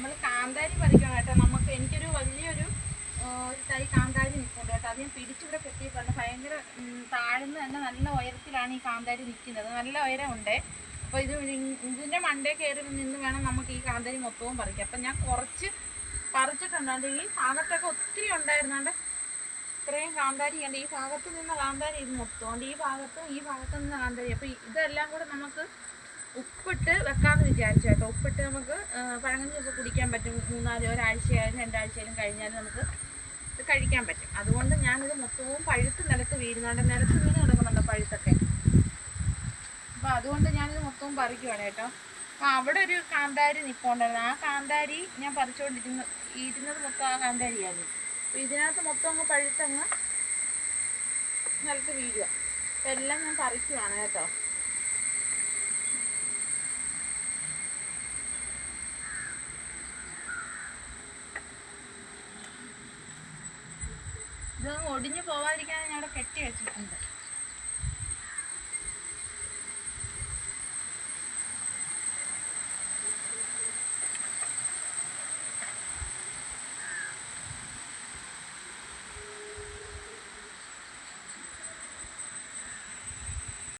നമ്മൾ കാന്താരി പറിക്കണം കേട്ടോ. നമുക്ക് എനിക്കൊരു വലിയൊരു തൈ കാന്താരി നിൽക്കുന്നുണ്ട് കേട്ടോ. അത് ഞാൻ പിടിച്ചിവിടെ കെട്ടിയിട്ടുണ്ട്. ഭയങ്കര താഴ്ന്ന് തന്നെ നല്ല ഉയരത്തിലാണ് ഈ കാന്താരി നിൽക്കുന്നത്. നല്ല ഉയരമുണ്ട്. അപ്പോൾ ഇത് ഇതിന്റെ മണ്ടേ കയറി നിന്ന് വേണം നമുക്ക് ഈ കാന്താരി മൊത്തവും പറിക്കാം അപ്പം ഞാൻ കുറച്ച് പറിച്ചിട്ടുണ്ടാണ്ട് ഈ ഭാഗത്തൊക്കെ ഒത്തിരി ഉണ്ടായിരുന്നാണ്ട് ഇത്രയും കാന്താരി ഉണ്ട്. ഈ ഭാഗത്ത് നിന്ന് കാന്താരി ഇത് മൊത്തം ഉണ്ട്. ഈ ഭാഗത്തും ഈ ഭാഗത്തു നിന്ന് കാന്താരി. അപ്പോൾ ഇതെല്ലാം കൂടെ നമുക്ക് ഉപ്പിട്ട് വെക്കാമെന്ന് വിചാരിച്ചു കേട്ടോ. ഉപ്പിട്ട് നമുക്ക് പഴങ്കഞ്ഞിയൊക്കെ കുടിക്കാൻ പറ്റും. മൂന്നാൽ ഒരാഴ്ചയായാലും രണ്ടാഴ്ചയായാലും കഴിഞ്ഞാലും നമുക്ക് ഇത് കഴിക്കാൻ പറ്റും. അതുകൊണ്ട് ഞാനിത് മൊത്തവും പഴുത്ത് നിലത്ത് വീഴുന്നുണ്ട്. നിലത്ത് വീണ് കിടക്കുന്നുണ്ട് പഴുത്തൊക്കെ. അപ്പോൾ അതുകൊണ്ട് ഞാനിത് മൊത്തവും പറിക്കുവാണ് കേട്ടോ. അപ്പോൾ അവിടെ ഒരു കാന്താരി നിൽപ്പുണ്ടായിരുന്നു ആ കാന്താരി ഞാൻ പറിച്ചുകൊണ്ടിരുന്ന ഇരുന്നത് മൊത്തം ആ കാന്താരിയായിരുന്നു. അപ്പോൾ ഇതിനകത്ത് മൊത്തം അങ്ങ് പഴുത്തങ്ങ് നിലത്ത് വീഴുക. എല്ലാം ഞാൻ പറിക്കുവാണ് കേട്ടോ. ഇത് ഒടിഞ്ഞു പോവാതിരിക്കാൻ അവിടെ കെട്ടി വെച്ചിട്ടുണ്ട്.